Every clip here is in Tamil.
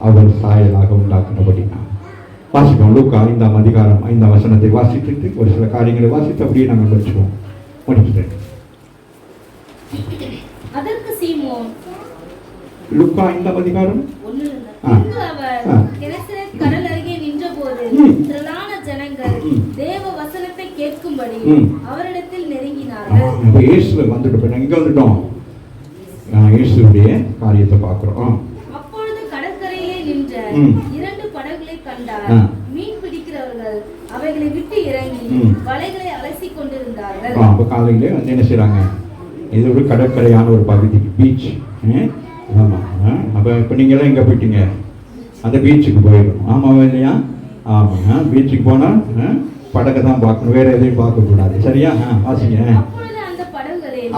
அவர் சாயலாக உண்டாக்குனபடினார் வாசிப்போம். லூக்கா ஐந்தாம் அதிகாரம் ஐந்தாம் வசனத்தை வாசித்துட்டு ஒரு சில காரியங்களை வாசித்து அப்படியே நாங்கள் முடிச்சுவோம் முடிச்சுட்டேன் அதற்கு சீமோன் லுக்கா ஐந்தாம் அதிகாரம்? கடல் அருகே நின்றபோது. திரளான ஜனங்கள். தேவ வசனத்தை கேட்கும்படி. அவரிடத்தில் நெருங்கினார்கள். இயேசுல வந்துட்டு எங்கே வந்துட்டோம். இயேசுடைய காரியத்தை பார்க்குறோம் அப்பொழுது கடற்கரையிலே நின்ற ம். இரண்டு படகுகளை கண்டார். மீன் பிடிக்கிறவர்கள் அவைகளை விட்டு இறங்கி. வலைகளை அலசிக் கொண்டிருந்தார்கள். அப்போ காலையிலே வந்து என்ன செய்கிறாங்க இது ஒரு கடற்கரையான ஒரு பகுதி பீச் ஆமாம் அப்போ இப்போ நீங்களாம் எங்கே போயிட்டீங்க? அந்த பீச்சுக்கு போயிடும் ஆமாவா இல்லையா? ஆமாங்க பீச்சுக்கு போனால் படகை தான் பார்க்கணும். வேற எதையும் பார்க்கக்கூடாது சரியா? ஆ வாசிங்க.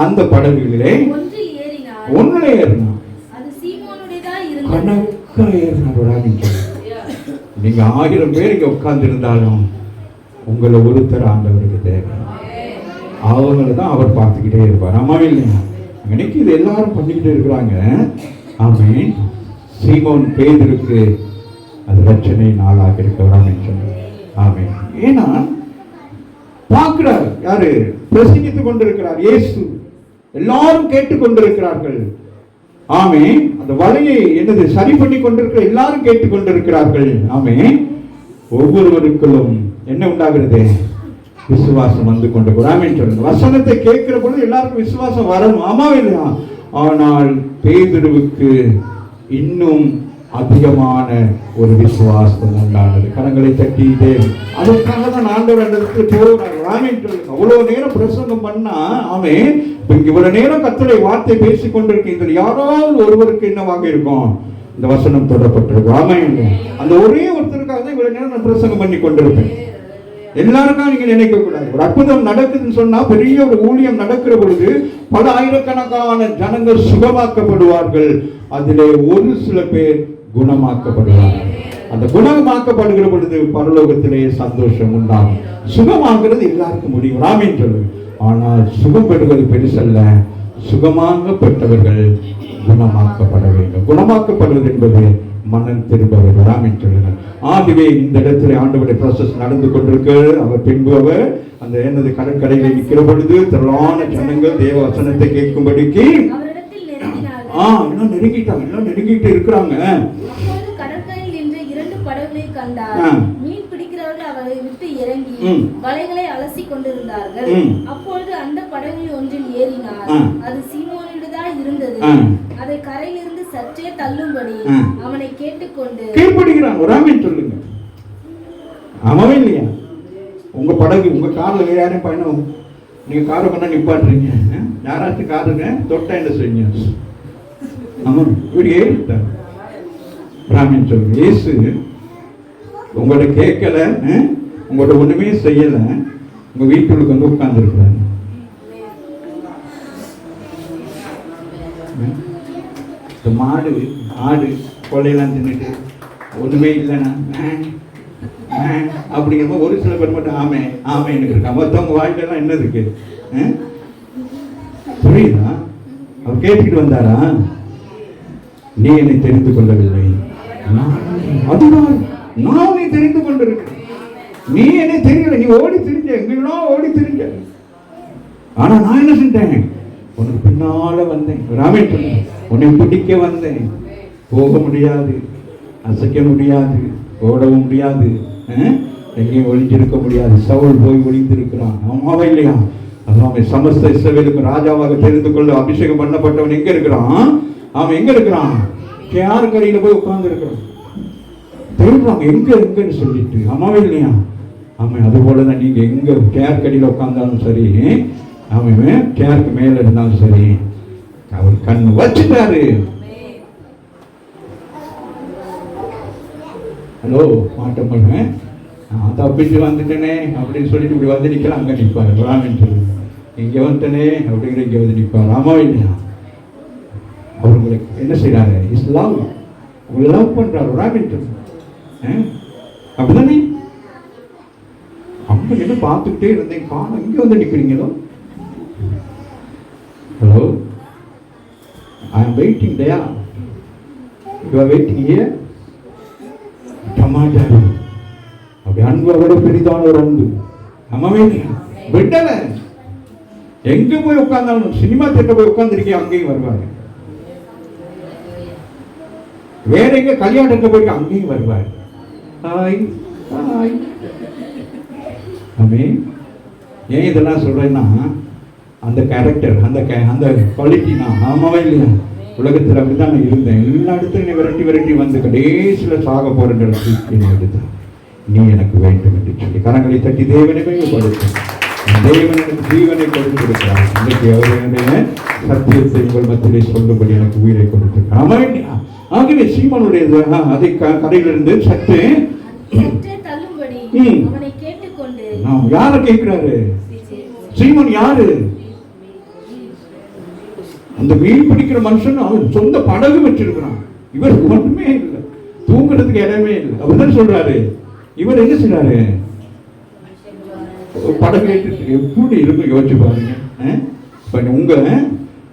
அந்த படகுகளிலே ஒன்றில் ஏறினார். ஒன்றில் சீமோனுடையதா இருந்தது நீங்க ஆயிரம் பேர் இங்க உட்கார்ந்து இருந்தாலும் உங்களை ஒருத்தர் ஆண்டவருக்கு தேவை. அவங்களை தான் அவர் பார்த்துக்கிட்டே இருப்பார். ஆமா இல்லையா? இன்னைக்கு இது எல்லாரும் பண்ணிக்கிட்டு இருக்கிறாங்க. ஆமீன். சீமோன் பேதருக்கு அது ரட்சணை நாளாக இருக்கிறான் என்று ஆமென். ஏன்னா பார்க்கிறார். யாரு? பிரசங்கித்துக் கொண்டிருக்கிறார். இயேசு. எல்லாரும் கேட்டுக் கொண்டிருக்கிறார்கள். ஆமே அந்த வலையை என்னது சரி பண்ணி கொண்டிருக்கிற எல்லாரும் கேட்டுக் கொண்டிருக்கிறார்கள். ஆமே ஒவ்வொருவருக்குள்ளும் என்ன உண்டாகிறது? விசுவாசம் வந்து கொண்டு ஆமென் சொல்லுங்க வசனத்தை கேட்கிற பொழுது எல்லாருக்கும் விசுவாசம் வரணும் ஆமாவே இல்லையா? ஆனால் பேதுருவுக்கு இன்னும் அதிகமான ஒரு விசுவாசம் உண்டானது. கரங்களை தட்டிட்டே அதுக்காக தான் ஆண்டவர் அந்த போகிறார் ஆமென் அவ்வளோ அவ்வளவு நேரம் பிரசங்கம் பண்ணா அவன் இவ்வளவு நேரம் கத்தரை வார்த்தை பேசிக் கொண்டிருக்க யாராவது ஒருவருக்கு என்னவாக இருக்கும்? இந்த வசனம் தொடப்பட்டிருக்கும் ராமாயணம் அந்த ஒரே ஒருத்தருக்காக தான் இவ்வளவு நேரம் நான் பிரசங்கம் பண்ணி கொண்டிருப்பேன். எல்லாருக்கும் நீங்க நினைக்க கூடாது ஒரு அற்புதம் நடக்குதுன்னு சொன்னா பெரிய ஒரு ஊழியம் நடக்கிற பொழுது பல ஆயிரக்கணக்கான ஜனங்கள் சுகமாக்கப்படுவார்கள். அதிலே ஒரு சில பேர் குணமாக்கப்படுவார்கள் அந்த குணமாக்கப்படுகிற பொழுது பரலோகத்திலே சந்தோஷம் உண்டாகும் சுகமாகிறது எல்லாருக்கும் முடியும். ராமேன் சொல்லுங்க ஆனால் சுகம் பெறுவது பெருசல்ல. சுகமாகப்பட்டவர்கள் குணமாக்கப்பட வேண்டும். குணமாக்கப்படுவது என்பது மனம் திரும்பவர் வேண்டும் சொல்லுங்கள் ஆகவே இந்த இடத்துல ஆண்டவருடைய ப்ராசஸ் நடந்து கொண்டிருக்க. அவர் பின்பு அவர் அந்த என்னது கடற்கரையில் நிற்கிற பொழுது திரளான ஜனங்கள் தேவ வசனத்தை கேட்கும்படிக்கு ஆ எல்லாம் நெருங்கிட்டாங்க எல்லாம் நெருங்கிட்டு இருக்கிறாங்க கடற்கரையில் நின்ற இரண்டு படகுகளை கண்டார். மீன் பிடிக்கிறவர்கள் அவரை விட்டு இறங்கி. வலைகளை அலசி கொண்டிருந்தார்கள் ம். அப்பொழுது அந்த படகுகளில் ஒன்றில் ஏறினார். அது இருந்தது. அதை கரையிலிருந்து சற்றே தள்ளும்படி. அவனை கேட்டுக்கொண்டு ஒரு ஆமீன் சொல்லுங்க ஆமாவே இல்லையா உங்க படகு உங்க கார்ல வேற யாரையும் பயணம் நீங்க காரை கொண்டா நிப்பாட்டுறீங்க? யாராச்சும் காருங்க தொட்டா என்ன செய்யுங்க ஆமா இவர் ஏறிட்டார் பிராமின் சொல்லு இயேசு உங்களோட கேட்கல ஆ? உங்களோட ஒண்ணுமே செய்யல. உங்க வீட்டுக்கு வந்து உட்கார்ந்துருக்கிறாரு. இந்த மாடு ஆடு கொள்ளையெல்லாம் தின்னுட்டு ஒண்ணுமே இல்லைண்ணா. ஆஹ், ஆஹ் அப்படிங்கிறப்ப ஒரு சில பேர் மட்டும் ஆமே ஆமைன்னு இருக்காங்க. மற்றவங்க வாழ்க்கையெல்லாம் என்ன இருக்கு? புரியுதா? அவர் கேட்டுக்கிட்டு வந்தாரா? நீ என்னை தெரிந்து கொள்ளவில்லை. நான் அதுதான் நான் உன்னை தெரிந்து கொண்டிருக்கிறேன். நீ என்னை தெரியல நீ ஓடி திரிஞ்ச எங்கன்னா ஓடி திரிஞ்ச. ஆனா நான் என்ன செஞ்சேன்? உனக்கு பின்னால வந்தேன். ராமேன் உன்னை பிடிக்க வந்தேன். போக முடியாது அசைக்க முடியாது ஓடவும் முடியாது எங்கேயும் ஒளிஞ்சிருக்க முடியாது. சவுல் போய் ஒளிந்திருக்கிறான். ஆமாவா இல்லையா? அதான் சமஸ்த இஸ்ரவேலுக்கு ராஜாவாக தெரிந்து கொள்ள அபிஷேகம் பண்ணப்பட்டவன் எங்க இருக்கிறான்? அவன் எங்க இருக்கிறான்? யார் போய் உட்கார்ந்து இருக்கிறான் எங்கே எங்க எங்கன்னு சொல்லிட்டு. ஆமாவே இல்லையா ஆமாம் அது போல தான் நீங்கள் எங்கே கேர் கடியில் சரி அவன் கேருக்கு மேலே இருந்தாலும் சரி. அவர் கண் வச்சுட்டாரு. ஹலோ மாட்டம் பண்ணுவேன் நான் தப்பிச்சு வந்துட்டேனே அப்படின்னு சொல்லிட்டு இப்படி வந்து நிற்கிறேன் அங்கே நிற்பார் ராமன் சொல்லி. இங்கே வந்துட்டேனே அப்படிங்கிற இங்கே வந்து நிற்பார் ஆமாவே இல்லையா அவர் என்ன செய்கிறாரு இஸ் லவ் உங்களை லவ் பண்றாரு ராபின் அப்படிதானே? அங்க என்ன பார்த்துக்கிட்டே இருந்தேன். காணும். இங்கே வந்து நிற்கிறீங்களோ hello I am waiting dear you are waiting ஏ விடமாட்டாரு அப்படி அன்பு விட பெரிதான ஒரு அன்பு. ஆமாவே விடல எங்க போய் உட்காந்தாலும் சினிமா தேட்டர் போய் உட்காந்துருக்கேன் அங்கேயும் வருவாங்க வேற எங்க கல்யாணத்துக்கு போயிட்டு அங்கேயும் வருவார். ஹாய் ஹாய் அமே ஏன் இதெல்லாம் சொல்றேன்னா அந்த கேரக்டர் அந்த அந்த குவாலிட்டி நான் ஆமாவே இல்லையா? உலகத்தில் அப்படிதான் நான் இருந்தேன். எல்லா இடத்துலையும் நீ விரட்டி விரட்டி வந்து கடைசியில் சாக போறேன்ற தூக்கி எடுத்தான் நீ எனக்கு வேண்டும் என்று சொல்லி கரங்களை தட்டி தேவனமே கொடுத்தேன் தேவன் எனக்கு ஜீவனை கொடுத்திருக்கிறார் இன்னைக்கு அவருடைய சத்தியத்தை உங்கள் மத்தியிலே சொல்லும்படி எனக்கு உயிரை கொடுத்திருக்கிறார். ஆமா ஆகவே சீமனுடையது. ஆ, அதை க- கரையிலிருந்து சத்து சற்றே யாரை கேட்கிறாரு? சீமன் யாரு? அந்த மீன் பிடிக்கிற மனுஷன் அவன் சொந்த படகு வச்சிருக்கிறான். இவர் ஒண்ணுமே இல்லை. தூங்குறதுக்கு இடமே இல்லை. அவர் சொல்றாரு? இவர் என்ன செய்றாரு? ஒரு படகு எப்படி இருக்கும்? யோசிச்சு பாருங்க? இப்ப உங்க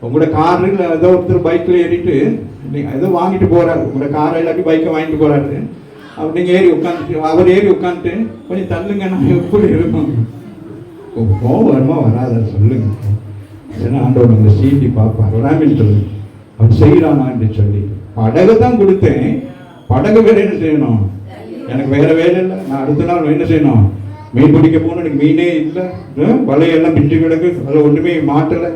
உங்களோட காரில் ஏதோ ஒருத்தர் பைக்கில் ஏறிட்டு நீங்கள் ஏதோ வாங்கிட்டு போகிறாரு உங்களோட காரை இல்லாட்டி பைக்கை வாங்கிட்டு போகிறாரு அப்படி நீங்கள் ஏறி உட்காந்துட்டு அவர் ஏறி உட்காந்துட்டு கொஞ்சம் தள்ளுங்கன்னா எப்படி இருக்கும்? கோவம் வருமா வராத சொல்லுங்க. ஏன்னா ஆண்டவர் அந்த சீட்டி பார்ப்பார். வராமல் சொல்லு அவர் செய்கிறானா என்று சொல்லி. படகு தான் கொடுத்தேன். படகு வேலை என்ன செய்யணும்? எனக்கு வேற வேலை இல்லை. நான் அடுத்த நாள் என்ன செய்யணும்? மீன் பிடிக்க போகணும். எனக்கு மீனே இல்லை. வலையெல்லாம் பிஞ்சு கிடக்கு. அதில் ஒன்றுமே மாட்டலை.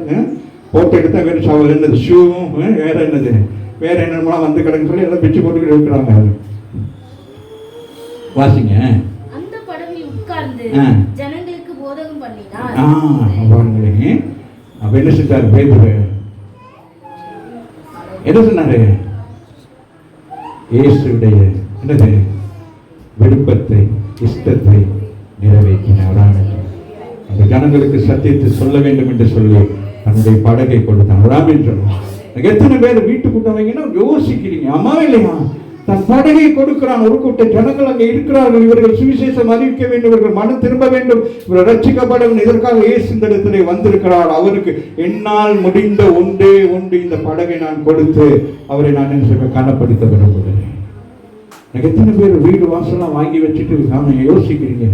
போட்டு எடுத்தா வேறு சவ என்னது? ஷூவும் வேற என்னது? வேற என்னமெல்லாம் வந்து கிடக்குன்னு சொல்லி எல்லாம் பிச்சு போட்டுக்கிட்டு இருக்கிறாங்க. வாசிங்க. அந்த படவில் உட்கார்ந்து. ஜனங்களுக்கு போதகம் பண்ணினார். ஆ அப்ப என்ன செஞ்சாரு? பேதுரு என்ன சொன்னாரு? இயேசுடைய என்னது? விருப்பத்தை இஷ்டத்தை நிறைவேற்றினார். அந்த ஜனங்களுக்கு சத்தியத்தை சொல்ல வேண்டும் என்று சொல்லி தன்னுடைய படகை கொடுத்தான் ராமின் எத்தனை பேர் வீட்டு யோசிக்கிறீங்க? அம்மா இல்லையா? தன் படகை கொடுக்கிறான். ஒரு கூட்ட ஜனங்கள் அங்கே இருக்கிறார்கள். இவர்கள் சுவிசேஷம் அறிவிக்க வேண்டும். இவர்கள் மனம் திரும்ப வேண்டும். இவர்கள் ரட்சிக்கப்பட வேண்டும் இதற்காக இயேசு இந்த இடத்திலே வந்திருக்கிறார். அவருக்கு என்னால் முடிந்த ஒன்றே ஒன்று இந்த படகை நான் கொடுத்து அவரை நான் என்ன கனப்படுத்த விரும்புகிறேன். எனக்கு எத்தனை பேர் வீடு வாசலாம் வாங்கி வச்சுட்டு நான் யோசிக்கிறீங்க.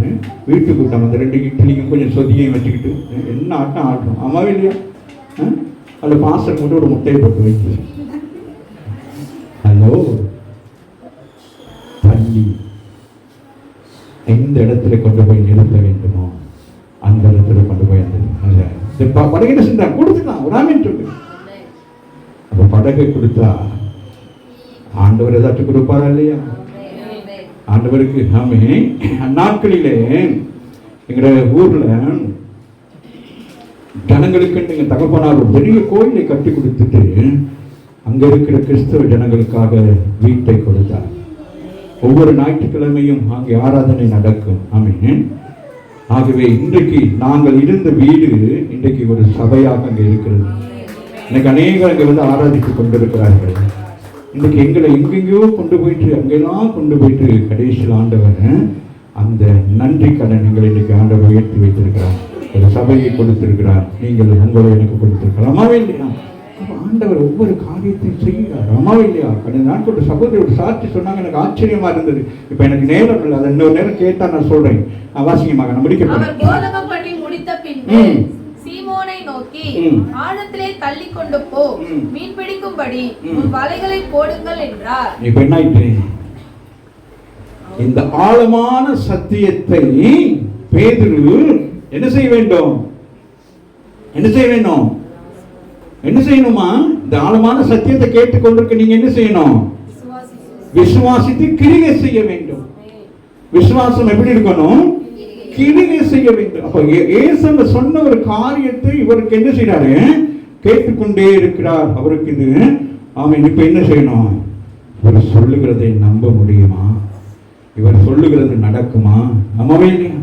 வீட்டு கூட்டம் அந்த ரெண்டு இட்லியும் கொஞ்சம் சொதியையும் வச்சுக்கிட்டு என்ன ஆட்டம் ஆட்டம்? ஆமாவே இல்லையா? அதுல பாஸ்டர் மட்டும் ஒரு முட்டையை போட்டு வைத்து. ஹலோ தள்ளி. எந்த இடத்துல கொண்டு போய் நிறுத்த வேண்டுமோ அந்த இடத்துல கொண்டு போய் அந்த படகு செஞ்சா கொடுத்துக்கலாம் ஒரு ஆமீன் சொல்லு. அப்ப படகை கொடுத்தா ஆண்டவர் ஏதாச்சும் கொடுப்பாரா இல்லையா? ஆண்டவருக்கு ஆமே அந்நாட்களிலே எங்களோட ஊர்ல ஜனங்களுக்கு நீங்கள் தகப்பனார் ஒரு பெரிய கோயிலை கட்டி கொடுத்துட்டு அங்க இருக்கிற கிறிஸ்தவ ஜனங்களுக்காக வீட்டை கொடுத்தார். ஒவ்வொரு ஞாயிற்றுக்கிழமையும் அங்கே ஆராதனை நடக்கும். ஆமென். ஆகவே இன்றைக்கு நாங்கள் இருந்த வீடு இன்றைக்கு ஒரு சபையாக அங்கே இருக்கிறது. இன்னைக்கு அநேகர் அங்கே வந்து ஆராதித்து கொண்டிருக்கிறார்கள். இன்னைக்கு எங்களை எங்கெங்கேயோ கொண்டு போயிட்டு அங்கெல்லாம் கொண்டு போயிட்டு கடைசியில் ஆண்டவர் அந்த நன்றி கடன் எங்களை இன்னைக்கு ஆண்டவர் உயர்த்தி வைத்திருக்கிறார். ஒரு சபையை கொடுத்திருக்கிறார். நீங்கள் உங்களை எனக்கு கொடுத்திருக்கிறார். அம்மாவே இல்லையா? ஆண்டவர் ஒவ்வொரு காரியத்தையும் செய்கிறார். அம்மாவே இல்லையா? கடந்த நாட்கள் சகோதரி ஒரு சாட்சி சொன்னாங்க. எனக்கு ஆச்சரியமா இருந்தது. இப்ப எனக்கு நேரம் இல்லை. அதை இன்னொரு நேரம் கேட்டா நான் சொல்றேன். நான் வாசிங்கமாக நான் முடிக்க. சீமோனை நோக்கி. ஆழத்திலே தள்ளி கொண்டு போ. மீன் பிடிக்கும்படி. உன் வலைகளை போடுங்கள் என்றார். இப்ப என்ன ஆயிற்று இந்த ஆழமான சத்தியத்தை பேதுரு என்ன செய்ய வேண்டும்? என்ன செய்ய வேண்டும்? என்ன செய்யணுமா? இந்த ஆழமான சத்தியத்தை கேட்டுக்கொண்டிருக்க நீங்க என்ன செய்யணும்? விசுவாசித்து கிரிகை செய்ய வேண்டும். விசுவாசம் எப்படி இருக்கணும்? கிரிகை செய்ய வேண்டும். அப்ப ஏசன் சொன்ன ஒரு காரியத்தை இவருக்கு என்ன செய்யறாரு கேட்டுக்கொண்டே இருக்கிறார். அவருக்கு இது அவன் இப்ப என்ன செய்யணும்? இவர் சொல்லுகிறதை நம்ப முடியுமா? இவர் சொல்லுகிறது நடக்குமா? நம்பவே இல்லையா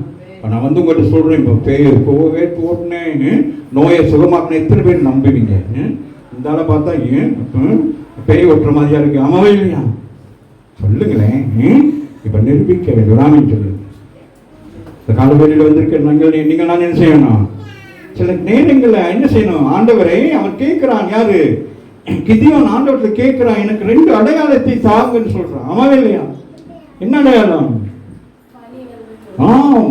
இப்போ நான் வந்து உங்கள்கிட்ட சொல்கிறேன் இப்போ பேய் போவே போட்டினேன்னு நோயை சுகமாக்கின எத்தனை பேர் நம்புவீங்க? ம்? இந்த ஆளை பார்த்தா ஏன்? பேய் ஒட்டுற மாதிரியா இருக்கு? ஆமாவே இல்லையா? சொல்லுங்களேன் இப்போ நிரூபிக்க வேண்டும். இந்த காலவெளியில் வந்திருக்க நீங்கள் நீங்கள் நான் என்ன செய்யணும்? சில நேரங்களில் என்ன செய்யணும்? ஆண்டவரே அவன் கேட்குறான் யாரு? கிதியோன் ஆண்டவர்கிட்ட கேட்குறான் எனக்கு ரெண்டு அடையாளத்தை தாங்கன்னு சொல்கிறான் ஆமாவே இல்லையா? என்ன அடையாளம்? ஆம்.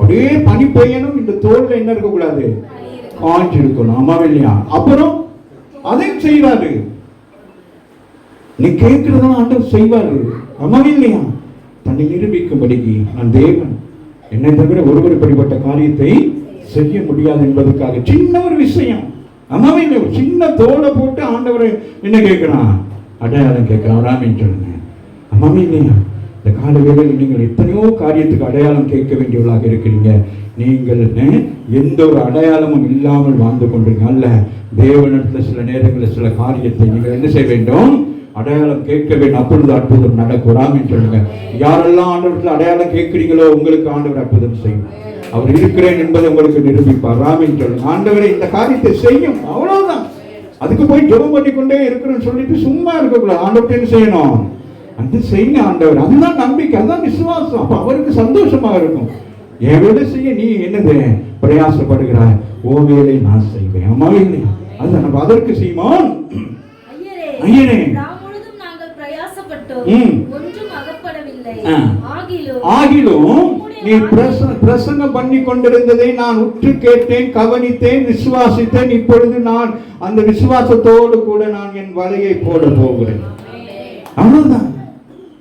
அப்படியே பனி பெய்யணும் இந்த தோல்ல என்ன இருக்கக்கூடாது? காஞ்சி இருக்கணும் ஆமாவா இல்லையா? அப்புறம் அதையும் செய்வாரு. நீ கேட்கிறதெல்லாம் ஆண்டவர் செய்வாரு. ஆமாவா இல்லையா? தன்னை நிரூபிக்கும்படிக்கு நான் தேவன். என்னை தவிர ஒருவர் இப்படிப்பட்ட காரியத்தை செய்ய முடியாது என்பதற்காக சின்ன ஒரு விஷயம். ஆமாவா இல்லையா? ஒரு சின்ன தோலை போட்டு ஆண்டவர் என்ன கேட்கிறான் அடையாளம் கேட்கிறான் ராமின்னு சொல்லுங்க. ஆமாவா இல்லையா? இந்த கால வேளையில் நீங்கள் எத்தனையோ காரியத்துக்கு அடையாளம் கேட்க வேண்டியவளாக இருக்கிறீங்க. நீங்கள் எந்த ஒரு அடையாளமும் இல்லாமல் வாழ்ந்து கொண்டிருக்கீங்க அல்ல தேவனிடத்தில் சில நேரங்களில் சில காரியத்தை நீங்கள் என்ன செய்ய வேண்டும்? அடையாளம் கேட்க வேண்டும். அப்பொழுது அற்புதம் நடக்கூடாம் ராமின்னு சொல்லுங்க. யாரெல்லாம் ஆண்டவரத்தில் அடையாளம் கேட்கிறீங்களோ உங்களுக்கு ஆண்டவர் அற்புதம் செய்யும். அவர் இருக்கிறேன் என்பதை உங்களுக்கு நிரூபிப்பார். ராமின் சொல்லுங்க. ஆண்டவரை இந்த காரியத்தை செய்யும். அவ்வளவுதான். அதுக்கு போய் ஜெபம் பண்ணி கொண்டே இருக்கிறேன்னு சொல்லிட்டு சும்மா இருக்கக்கூடாது. ஆண்டவர்கிட்ட என்ன செய்யணும்? அந்த செய்யுங்க ஆண்டவர் அதுதான் நம்பிக்கை அதுதான் விசுவாசம். அப்ப அவருக்கு சந்தோஷமா இருக்கும். என் வேலை செய்ய நீ என்னது? பிரயாசப்படுகிறாய். ஓ வேலை நான் செய்வேன். அம்மாவே இல்லையா அதுதான் நம்ம அதற்கு செய்வோம் ஆ. ஆகிலும் நீ பிரச- பிரசங்கம் பண்ணி கொண்டிருந்ததை நான் உற்று கேட்டேன் கவனித்தேன் விசுவாசித்தேன். இப்பொழுது நான் அந்த விசுவாசத்தோடு கூட நான் என் வலையை போட போகிறேன். அவ்வளவுதான்.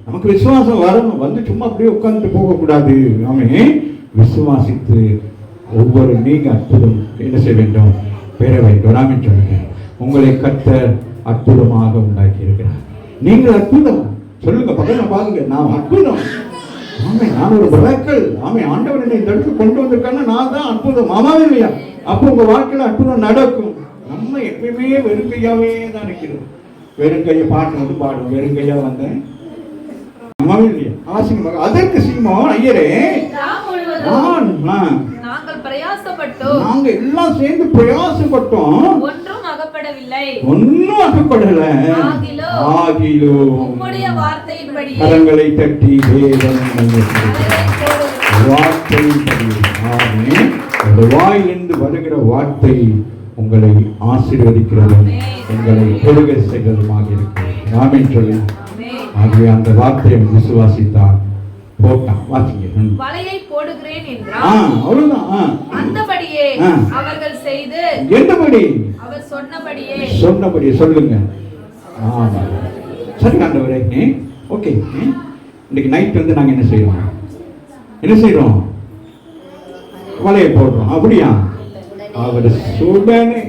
நமக்கு விசுவாசம் வரணும். வந்து சும்மா அப்படியே உட்காந்துட்டு போகக்கூடாது. நாமே விசுவாசித்து ஒவ்வொரு நீங்க அற்புதம் என்ன செய்ய வேண்டும்? பெற வேண்டும். நாமே சொல்லுங்க உங்களை கர்த்தர் அற்புதமாக உண்டாக்கி இருக்கிறார் நீங்கள் அற்புதம். சொல்லுங்க பக்கத்துல பாருங்க. நான் அற்புதம். ஆமே நான் ஒரு மிராக்கள் ஆமே ஆண்டவர் என்னை இந்த இடத்துக்கு கொண்டு வந்திருக்கான்னா நான் தான் அற்புதம். ஆமாவே இல்லையா? அப்போ உங்க வாழ்க்கையில அற்புதம் நடக்கும். நம்ம எப்பயுமே வெறுங்கையாவே தான் இருக்கிறோம். வெறுங்கைய பாட்டு வந்து பாடும் வெறுங்கையா வந்தேன். அதற்கு சீமோன் ஐயரே. நாங்கள் பிரயாசப்பட்டோம். நாங்க எல்லாம் சேர்ந்து பிரயாசப்பட்டோம். ஒன்றும் அகப்படவில்லை. அகப்படல. உம்முடைய வார்த்தையின்படி. கரங்களை தட்டி தேவன் நம்மை வலையை வார்த்தை போடுகிறேன். அந்த வாயிலிருந்து வருகிற வார்த்தை உங்களை ஆசீர்வதிக்கிறதும் உங்களை பெருக செய்வதுமாக இருக்கிறது. ஆமென் சொல்லி. ஆகவே அந்த வார்த்தையை விசுவாசித்தான் போட்டான் வாசிங்க. வலையை போடுகிறேன் ஆ என்றார் அவ்வளவுதான். அந்தபடியே. அவர்கள் செய்து என்னபடி? அவர் சொன்னபடியே சொன்னபடி சொல்லுங்க. ஆமா. சரி ஆண்டவரே ஓகே இன்னைக்கு நைட் வந்து நாங்க என்ன செய்றோம்? என்ன செய்றோம்? வலையை போடுறோம். அப்படியா? அவர் சுடனே?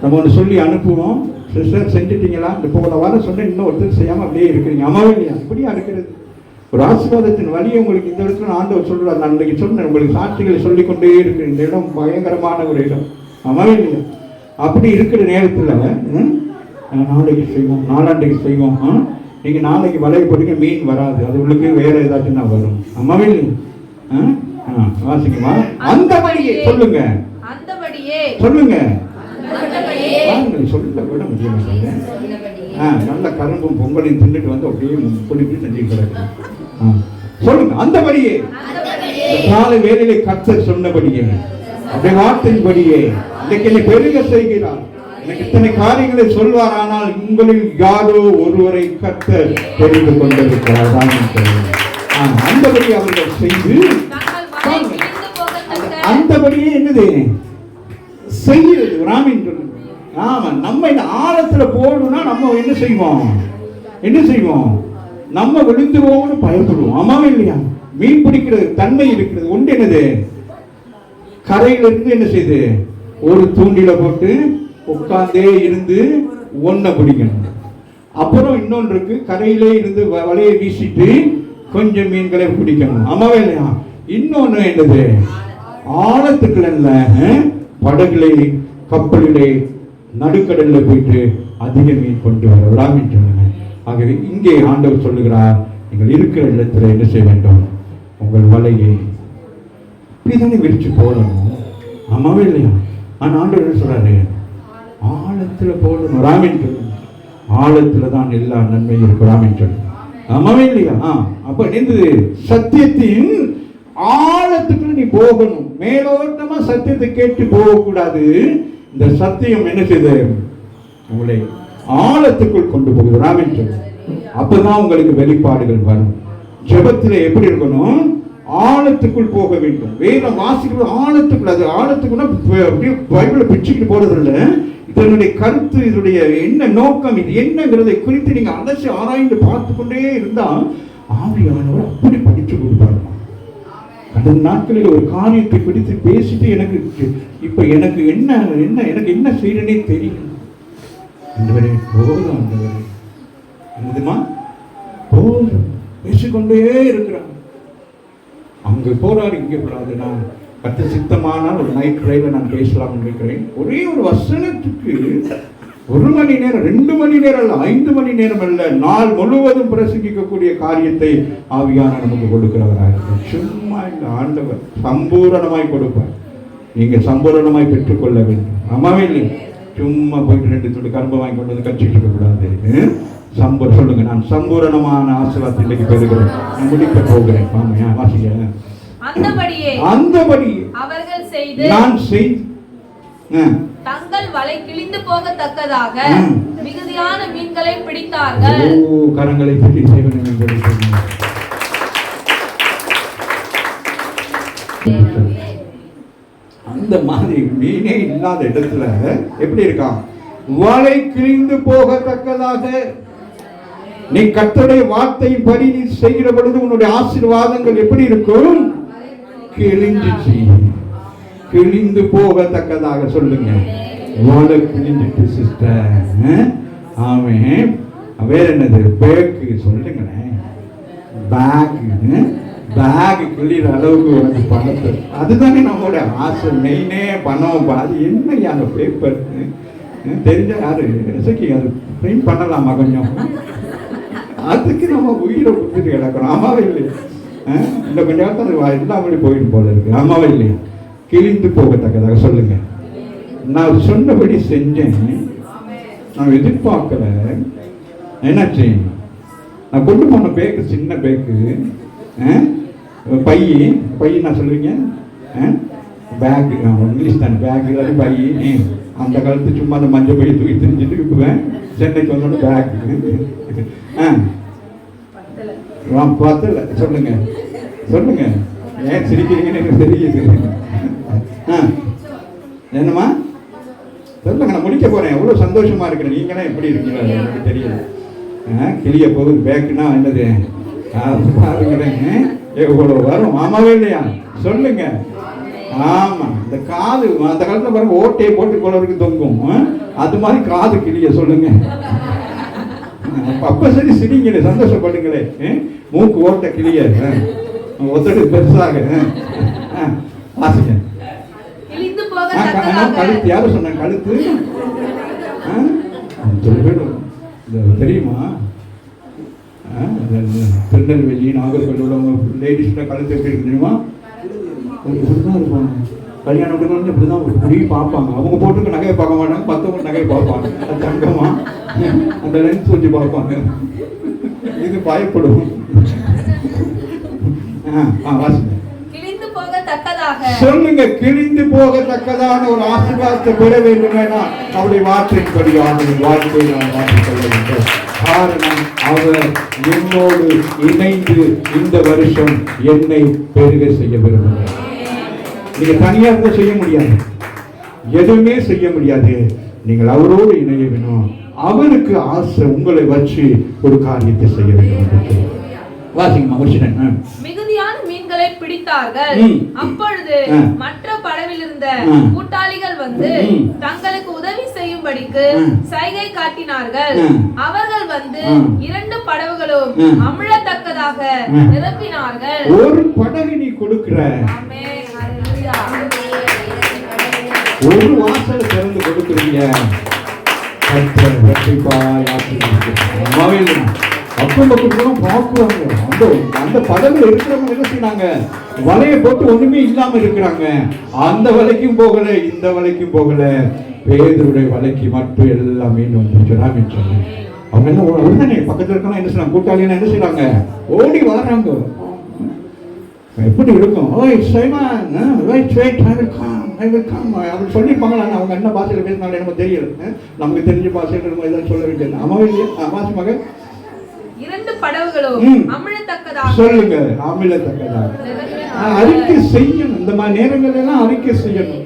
நம்ம ஒன்று சொல்லி அனுப்புவோம். சிஸ்டர் செஞ்சுட்டீங்களா? இந்த போன வாரம் சொன்னேன் இன்னும் ஒருத்தர் செய்யாம அப்படியே இருக்கிறீங்க. அம்மாவே இல்லையா? இப்படியா இருக்கிறது? ஒரு ஆசீர்வாதத்தின் வழியை உங்களுக்கு இந்த இடத்துல ஆண்டவர் சொல்றார் நான் இன்னைக்கு சொன்னேன். உங்களுக்கு சாட்சிகளை சொல்லிக்கொண்டே இருக்கிறேன். இந்த இடம் பயங்கரமான ஒரு இடம். அம்மாவே இல்லையா? அப்படி இருக்கிற நேரத்தில் நாளைக்கு செய்வோம். நாளாண்டைக்கு செய்வோம். ஆ? நீங்க நாளைக்கு வலையை போடுங்க மீன் வராது. அது உள்ளுக்கு வேற ஏதாச்சும் தான் வரும். அம்மாவே இல்லையா? ஆ? ஆ, வாசிக்குமா அந்தபடியே சொல்லுங்க. சொல்லுங்க. பாருங்கள், சொல்ல விட முடிய மாட்டேங்க ஆ நல்ல கரும்பும் பொங்கலையும் தின்னுட்டு வந்து அப்படியே குளித்து செஞ்சு கிடக்கு. ஆ சொல்லுங்க அந்தபடியே காலை வேலையிலே கர்த்தர் சொன்னபடியே அப்படியே வார்த்தையின்படியே இன்னைக்கு என்னை பெருக செய்கிறார். எனக்கு இத்தனை காரியங்களை சொல்வார் ஆனால் உங்களில் யாரோ ஒருவரை கர்த்தர் தெரிந்து கொண்டிருக்கிறார். தான் அந்தபடி அவர்கள் செய்து அந்தபடியே என்னது? செய்கிறது. ராமின் ஆமாம் நம்ம இந்த ஆழத்தில் போகணும்னா நம்ம என்ன செய்வோம்? என்ன செய்வோம்? நம்ம விழுந்துருவோம்னு பயப்படுவோம். ஆமாவே இல்லையா? மீன் பிடிக்கிறது தன்மை இருக்கிறது. ஒன்று என்னது? கரையிலிருந்து என்ன செய்யுது ஒரு தூண்டில போட்டு உட்கார்ந்தே இருந்து ஒன்றை பிடிக்கணும். அப்புறம் இன்னொன்று இருக்கு. கரையிலே இருந்து வ- வலையை வீசிட்டு கொஞ்சம் மீன்களை பிடிக்கணும். ஆமாவே இல்லையா? இன்னொன்று என்னது? ஆழத்துக்குள்ள படகுலே கப்பலிலே நடுக்கடல்ல போயிட்டு அதிக மீன் கொண்டு வரலாம் விடாமின் ஆகவே இங்கே ஆண்டவர் சொல்லுகிறார் நீங்கள் இருக்கிற இடத்துல என்ன செய்ய வேண்டும்? உங்கள் வலையை இப்படிதானே விரிச்சு போடணும். ஆமாவே இல்லையா? ஆனால் ஆண்டவர் என்ன சொல்றாரு? ஆழத்தில் போடணும். ராமின் ஆழத்தில் தான் எல்லா நன்மையும் இருக்கு ராமின் ஆமாவே இல்லையா? ஆ அப்போ என்னது? சத்தியத்தின் ஆழத்துக்குள்ள நீ போகணும். மேலோட்டமா சத்தியத்தை கேட்டு போகக்கூடாது. இந்த சத்தியம் என்ன செய்து? உங்களை ஆழத்துக்குள் கொண்டு போகுது. ராமின் அப்பதான் உங்களுக்கு வெளிப்பாடுகள் வரும். ஜெபத்துல எப்படி இருக்கணும்? ஆழத்துக்குள் போக வேண்டும். வேற வாசிக்கிறது ஆழத்துக்குள் அது ஆழத்துக்குள்ள அப்படியே பைபிளை பிச்சுக்கிட்டு போறது இல்லை. இதனுடைய கருத்து இதனுடைய என்ன நோக்கம் இது என்னங்கிறதை குறித்து நீங்க அலசி ஆராய்ந்து பார்த்து கொண்டே இருந்தா ஆவியானவர் அப்படி படிச்சு கொடுப்பாரு. கடந்த நாட்களில் ஒரு காரியத்தை பிடித்து பேசிட்டு எனக்கு இப்போ எனக்கு என்ன என்ன எனக்கு என்ன செய்யறனே தெரியல. அந்தவரே போதும் அந்தவரே என்னதுமா? போதும். பேசிக்கொண்டே இருக்கிறான் அங்க போறாரு இங்கே போறாரு. நான் பத்து சித்தமானால் ஒரு நைட் டிரைவ்ல நான் பேசலாம்னு இருக்கிறேன் ஒரே ஒரு வசனத்துக்கு ஒரு மணி நேரம் ரெண்டு மணி நேரம் அல்ல ஐந்து மணி நேரம் அல்ல நாள் முழுவதும் பிரசங்கிக்கக்கூடிய காரியத்தை ஆவியான நமக்கு கொடுக்கிறவராக. சும்மா இந்த ஆண்டவர் சம்பூரணமாய் கொடுப்பார். நீங்க சம்பூரணமாய் பெற்றுக்கொள்ள வேண்டும். ஆமாவே இல்லை. சும்மா போயிட்டு ரெண்டு துண்டு கரும்பு வாங்கி கொண்டு வந்து கட்சிட்டு இருக்க கூடாது. ம்? சம்பூர் சொல்லுங்க நான் சம்பூரணமான ஆசீர்வாதத்தை இன்னைக்கு பெறுகிறேன் நான் முடிக்க போகிறேன். ஆமையா வாசிக்க அந்தபடியே அந்தபடி அவர்கள் செய்து நான் செய். தங்கள் வலை கிழிந்து போகத்தக்கதாக. மிகுதியான மீன்களை பிடித்தார்கள் கரங்களை சொன்னார். அந்த மாதிரி மீனே இல்லாத இடத்துல எப்படி இருக்கான் வலை கிழிந்து போகத்தக்கதாக நீ கர்த்தருடைய வார்த்தையின் படி நீ செய்கிற பொழுது உன்னுடைய ஆசீர்வாதங்கள் எப்படி இருக்கும் கிழிஞ்சிச்சு கிழிந்து போகத்தக்கதாக சொல்லுங்க. ஓலை கிழிஞ்சிட்டு சிஸ்டர் அவன் வேற என்னது? பேக்கு சொல்லுங்களேன். பேக்கு பேக் கிழிகிற அளவுக்கு உனக்கு பணத்தை. அதுதானே நம்மளோட ஆசை. மெயினே பணம் அது என்ன அந்த பேப்பர் தெரிஞ்ச யாரு? இசைக்கு அது பிரிண்ட் பண்ணலாமா கொஞ்சம்? அதுக்கு நம்ம உயிரை கொடுத்துட்டு கிடக்கணும். ஆமாவே இல்லையா. இந்த கொஞ்சம் காலத்தில் எல்லாம் அப்படி போயிட்டு போல இருக்கு. அம்மாவே இல்லையா. கிழிந்து போகத்தக்கதாக சொல்லுங்க. நான் சொன்னபடி செஞ்சேன். நான் எதிர்பார்க்கல. என்னாச்சு நான் கொண்டு போன பேக்கு சின்ன பேக்கு பை பையன் நான் சொல்லுவீங்க? பேக் இங்கிலீஷ் தான் பேக் இல்லாத பை. அந்த காலத்து சும்மா அந்த மஞ்சள் பையை தூக்கி தெரிஞ்சுட்டு இருக்குவேன் சென்னைக்கு வந்தோட பேக். ஆ. பத்தல சொல்லுங்க. சொல்லுங்க. ஏன் சிரிக்கிறீங்கன்னு எனக்கு தெரியுது. ஆ. என்னம்மா? சொல்லுங்க நான் முடிக்க போகிறேன் எவ்வளோ சந்தோஷமாக இருக்கிறேன் நீங்களாம் எப்படி இருக்கீங்களா எனக்கு தெரியல. ஆ, கிளிய போகுது. பேக்குனா என்னது? ஆ, பாருங்களேன். எவ்வளவு வரும். ஆமாவே இல்லையா? சொல்லுங்க. ஆமாம் இந்த காது அந்த காலத்தில் பாருங்க ஓட்டையை போட்டு குளருக்கு தொங்கும். அது மாதிரி காது கிளிய சொல்லுங்க. அப்போ சரி சிரிங்களே சந்தோஷப்படுங்களே. மூக்கு ஓட்ட கிளிய. ஒத்தடு பெருசாக. ஆ. ஆ, வாசிங்க கிழிந்து ஆ, க- ஆ, போகத்தக்கதாக கழுத்து யாரு சொன்னாங்க கழுத்து? இந்த தெரியுமா? திருநெல்வேலி நாகர்கோவில் லேடிஸ்ல கழுத்து எப்படி இருக்கு தெரியுமா? இப்படிதான் இருப்பாங்க. கல்யாணம் இப்படிதான் இப்படி பார்ப்பாங்க. அவங்க போட்டுக்க நகையை பார்க்க மாட்டாங்க மற்றவங்க நகையை பார்ப்பாங்க. அது தங்கமா? அந்த லென்ஸ் வச்சு பார்ப்பாங்க. இது பயப்படும். ஆ ஆ வாசிங்க. போகத்தக்கதாக சொல்லுங்க கிழிந்து போகத்தக்கதான ஒரு ஆசீர்வாதத்தை பெற வேண்டுமேனா அவருடைய வார்த்தையின்படி அவருடைய வார்த்தையை நான் மாற்றிக்கொள்ள வேண்டும். காரணம் அவர் என்னோடு இணைந்து இந்த வருஷம் என்னை பெருக செய்ய விரும்புகிறார். நீங்க தனியா இருந்தா செய்ய முடியாது. எதுவுமே செய்ய முடியாது. நீங்கள் அவரோடு இணைய வேணும். அவருக்கு ஆசை உங்களை வச்சு ஒரு காரியத்தை செய்ய வேண்டும். வாசிங்கம்மா முடிச்சிட்டேன் மீன்களை பிடித்தார்கள். அப்பொழுது. மற்ற படவில் இருந்த. கூட்டாளிகள் வந்து. தங்களுக்கு உதவி செய்யும்படிக்கு. சைகை காட்டினார்கள். அவர்கள் வந்து. இரண்டு படவுகளும். அமிழத்தக்கதாக. நிரப்பினார்கள் ஒரு படகு நீ கொடுக்கிற. ஒரு வாசலை திறந்து கொடுக்குறீங்க கர்த்தர் வெற்றிப்பாய் பார்க்குறாங்க அந்த அந்த படகுல இருக்கிறவங்க என்ன செய்யறாங்க வலையை போட்டு ஒண்ணுமே இல்லாம இருக்கிறாங்க. அந்த வலைக்கும் போகல இந்த வலைக்கும் போகல. பேதருடைய வலைக்கு மட்டும் எல்லாம் மீன் வந்துருச்சு. ராமின் அவங்க என்ன உடனே பக்கத்தில் இருக்கலாம் என்ன செய்யலாம் கூட்டாளிகள் என்ன செய்யறாங்க ஓடி வர்றாங்க. எப்படி இருக்கும்? ஓய் Simon wait wait I will come I will come அப்படி சொல்லியிருப்பாங்களா? அவங்க என்ன பாஷையில் பேசினாலும் எனக்கு தெரியல. நமக்கு தெரிஞ்ச பாஷையில் நம்ம எதாவது சொல்ல வேண்டியது அம்மா இல்லையா மகன் படவுகளும் ம். அமிழத்தக்கதாக. சொல்லுங்க அமிலத்தக்கதாக ஆ, அறிக்கை செய்யணும். இந்த மாதிரி நேரங்கள் எல்லாம் அறிக்கை செய்யணும்.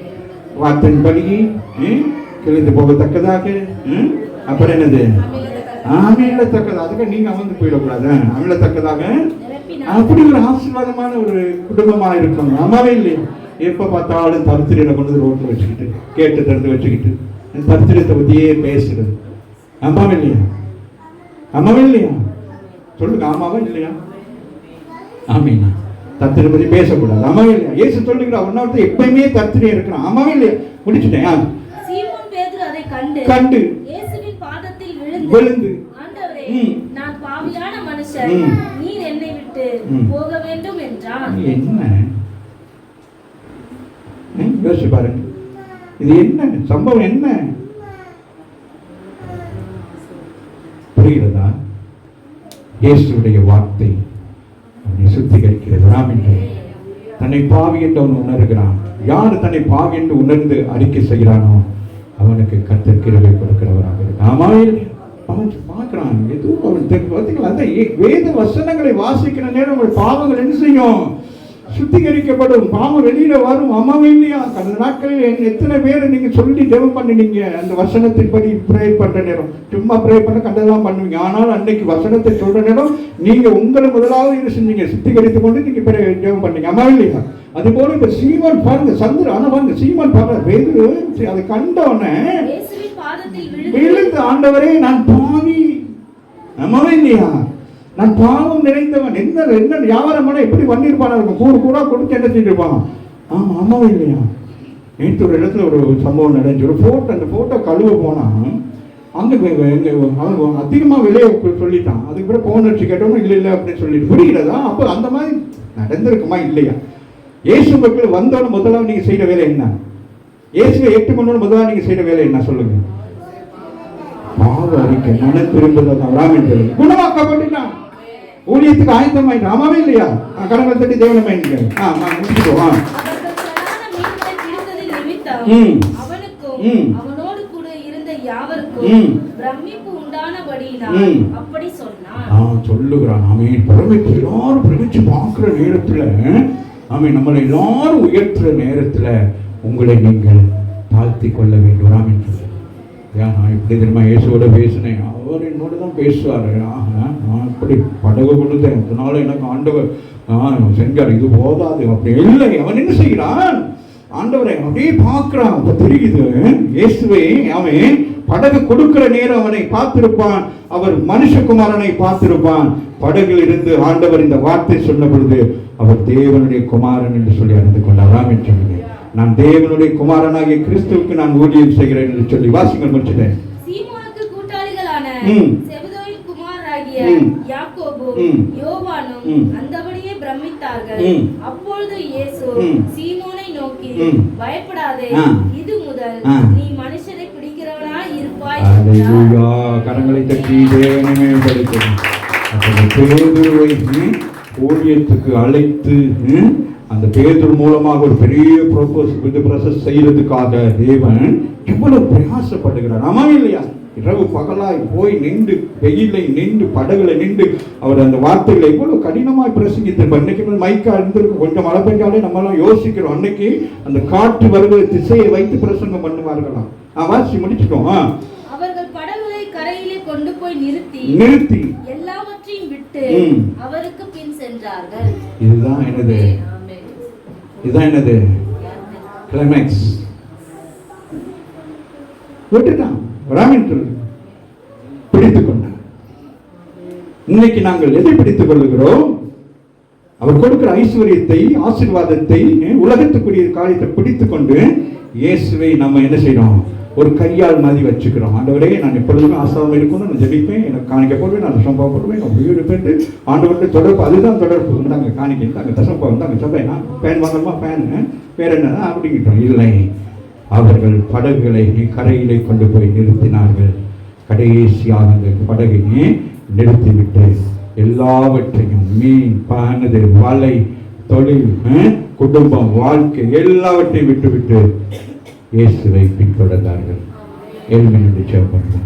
வார்த்தையின்படி ம், கிழிந்து போகத்தக்கதாக அப்புறம் என்னது? அமிலத்தக்கதாக அதுக்கு நீங்க அமர்ந்து போயிடக்கூடாது. அமிலத்தக்கதாக நிரப்பினார் அப்படி ஒரு ஆசீர்வாதமான ஒரு குடும்பமா இருக்கணும். அம்மாவே இல்லையா. எப்ப பார்த்தாலும் தரித்திரியில கொண்டு வந்து ரோட்ல வச்சுக்கிட்டு கேட்டு திறந்து வச்சுக்கிட்டு தரித்திரத்தை பத்தியே பேசுறது. அம்மாவே இல்லையா? அம்மாவே இல்லையா? சொல்லுங்க ஆமாவா இல்லையா? ஆமீனா. தத்திரை பத்தி பேசக்கூடாது. அம்மாவே இல்லையா? ஏசு சொல்லுகிறா ஒன்னாவது எப்பயுமே தத்திரியா இருக்கிறான். அம்மாவே இல்லையா? முடிச்சுட்டேன் ஆ. சீமோன் பேதுரு அதை கண்டு கண்டு. இயேசுவின் பாதத்தில் விழுந்து விழுந்து. ஆண்டவரே ம். நான் பாவியான மனுஷன். நீர் என்னை விட்டு. போக வேண்டும் என்றான். என்ன? யோசிச்சு பாருங்க. இது என்ன? சம்பவம் என்ன? புரிகிறதா? இயேசுடைய வார்த்தை அவனை சுத்திகரிக்கிறது நாம் என்று. தன்னை பாவி என்று அவன் உணர்கிறான். யார் தன்னை பாவி என்று உணர்ந்து அறிக்கை செய்கிறானோ அவனுக்கு கர்த்தர் கிருபை கொடுக்கிறவராக ஆமா அவன் பார்க்கிறான். எதுவும் அவன் பார்த்தீங்களா அந்த வேத வசனங்களை வாசிக்கிற நேரம் உங்கள் பாவங்கள் என்ன செய்யும்? சுத்திகரிக்கப்படும். பாவம் வெளியில வரும். அம்மாவே இல்லையா? கடந்த நாட்களில் எத்தனை பேர் நீங்க சொல்லி ஜெபம் பண்ணினீங்க? அந்த வசனத்தின்படி ப்ரே பண்ற நேரம். சும்மா ப்ரே பண்ண கண்டதெல்லாம் பண்ணுவீங்க. ஆனால் அன்னைக்கு வசனத்தை சொல்ற நேரம் நீங்க உங்களை முதலாவது என்ன செஞ்சீங்க. சுத்திகரித்து கொண்டு நீங்க பிற ஜெபம் பண்ணீங்க. அம்மாவே இல்லையா? அது போல இப்ப சீமான் பாருங்க சந்திர ஆனா பாருங்க சீமான் பாருங்க. வேது அதை கண்டவனே விழுந்து ஆண்டவரே நான் பாவி. அம்மாவே இல்லையா? நான் பாவம் நிறைந்தவன். என்ன என்ன வியாபாரம் பண்ண எப்படி பண்ணியிருப்பானா? இருக்கும் கூறு கூறா கொடுத்து என்ன செஞ்சிருப்பான்? ஆமாம் ஆமாம் இல்லையா? நேற்று ஒரு இடத்துல ஒரு சம்பவம் நடந்துச்சு. ஒரு ஃபோட்டோ அந்த ஃபோட்டோ கழுவ போனால் அங்கே அவன் அதிகமாக விலையை சொல்லிட்டான். அதுக்கு பிறகு போன் அடிச்சு கேட்டவனும் இல்லை இல்லை அப்படின்னு சொல்லிட்டு புரிகிறதா? அப்போ அந்த மாதிரி நடந்திருக்குமா இல்லையா? இயேசு மக்கள் வந்தோன்னு முதலாவது நீங்கள் செய்கிற வேலை என்ன? இயேசுவை ஏற்றுக்கொண்டு முதலாவது நீங்கள் செய்கிற வேலை என்ன? சொல்லுங்கள் பாவ அறிக்கை. மன திரும்புதல் ராமன் குணமாக்கப்பட்டுட்டான். ஊழியத்துக்கு ஆயத்தமாயிட்டான் ஆமாவே இல்லையா கடவுளை தட்டி தேவனமாயிங்க ஆமா முடிச்சுக்கோ ஆ. ம். ம். அவனோடு கூட இருந்த யாவருக்கும் ம். பிரமிப்பு உண்டானபடியினால் ம். அப்படி சொன்னான் ஆ சொல்லுகிறான் அவன் பிரமிப்பு எல்லாரும் பிரமிச்சு பார்க்கிற நேரத்துல அவன் நம்மளை எல்லாரும் உயர்த்துற நேரத்துல உங்களை நீங்கள் தாழ்த்தி கொள்ள வேண்டும் சொல்லு ஏன் நான் இப்படி தெரியுமா இயேசுவோட பேசினேன். அவர் என்னோட தான் பேசுவார். ஆஹா, நான் இப்படி படகு கொடுத்தேன் அதனால எனக்கு ஆண்டவர் நான் செஞ்சார். இது போதாது. அப்படி இல்லை. அவன் என்ன செய்கிறான்? ஆண்டவரை அப்படியே பார்க்குறான். அப்போ தெரியுது இயேசுவை அவன் படகு கொடுக்கிற நேரம் அவனை பார்த்திருப்பான். அவர் மனுஷகுமாரனை பார்த்திருப்பான். படகில் இருந்து ஆண்டவர் இந்த வார்த்தை சொன்ன பொழுது அவர் தேவனுடைய குமாரன் என்று சொல்லி அறிந்து கொண்டாராம் என்று நான் தேவனுடைய குமாரனாகிய கிறிஸ்துவுக்கு நான் ஊழியம் செய்கிறேன் என்று சொல்லி வாசிங்கள் முடிச்சிட்டேன். அப்பொழுது இயேசு. சீமோனை நோக்கி. பயப்படாதே. இது முதல். நீ பிடிக்கிறவனாய் இருப்பாய் கரங்களை தட்டி தேவனமே படுத்தணும் அப்படி பேதுருவை ஊழியத்துக்கு அழைத்து அந்த பேதுரு மூலமாக ஒரு பெரிய ப்ரோபோஸ் இது ப்ராசஸ் செய்யறதுக்காக தேவன் எவ்வளவு பிரயாசப்படுகிறார். ஆமா இல்லையா இரவு பகலாய் போய் நின்று வெயிலை நின்று படகுல நின்று அவர் அந்த வார்த்தைகளை எவ்வளவு கடினமாய் பிரசங்கித்திருப்பார் இன்னைக்கு மைக்கா இருந்திருக்கு கொஞ்சம் மழை பெஞ்சாலே நம்மளாம் யோசிக்கிறோம். அன்னைக்கு அந்த காற்று வருகிற திசையை வைத்து பிரசங்கம் பண்ணுவார்களாம். வாசி முடிச்சிட்டோம் கரையிலே கொண்டு போய் நிறுத்தி நிறுத்தி. எல்லாவற்றையும் விட்டு. அவருக்கு பின் சென்றார்கள். இதுதான் என்னது. இதுதான் என்னது? கிளைமேக்ஸ் விட்டுட்டான் ராமின் பிடித்து கொண்டார். இன்னைக்கு நாங்கள் எதை பிடித்துக் கொள்ளுகிறோம்? அவர் கொடுக்கிற ஐஸ்வர்யத்தை ஆசீர்வாதத்தை உலகத்துக்குரிய காரியத்தை பிடித்துக்கொண்டு இயேசுவை நம்ம என்ன செய்யணும் ஒரு கையால் மாதிரி வச்சுக்கிறோம். ஆண்டவரே நான் எப்பொழுதுமே ஆசாரம் இருக்கணும் நான் ஜெபிப்பேன் எனக்கு காணிக்க போடுவேன் நான் சம்பவம் போடுவேன் நான் உயிர் இருப்பேன் ஆண்டவர்கிட்ட தொடர்பு அதுதான் தொடர்பு. நாங்கள் காணிக்கை இருந்தாங்க தசம்பா வந்தாங்க சபை நான் பேன் வாங்கணுமா? பேனு வேற என்ன அப்படிங்கிட்டோம். இல்லை. அவர்கள் படகுகளை கரையிலே கொண்டு போய் நிறுத்தினார்கள். கடைசியாக அந்த படகையே நிறுத்திவிட்டு எல்லாவற்றையும் மீன் பானது வலை தொழில் குடும்பம் வாழ்க்கை எல்லாவற்றையும் விட்டுவிட்டு இயேசுவை பின்தொடர்ந்தார்கள். ஏழ்மை என்று ஜெபம் பண்ணுவோம்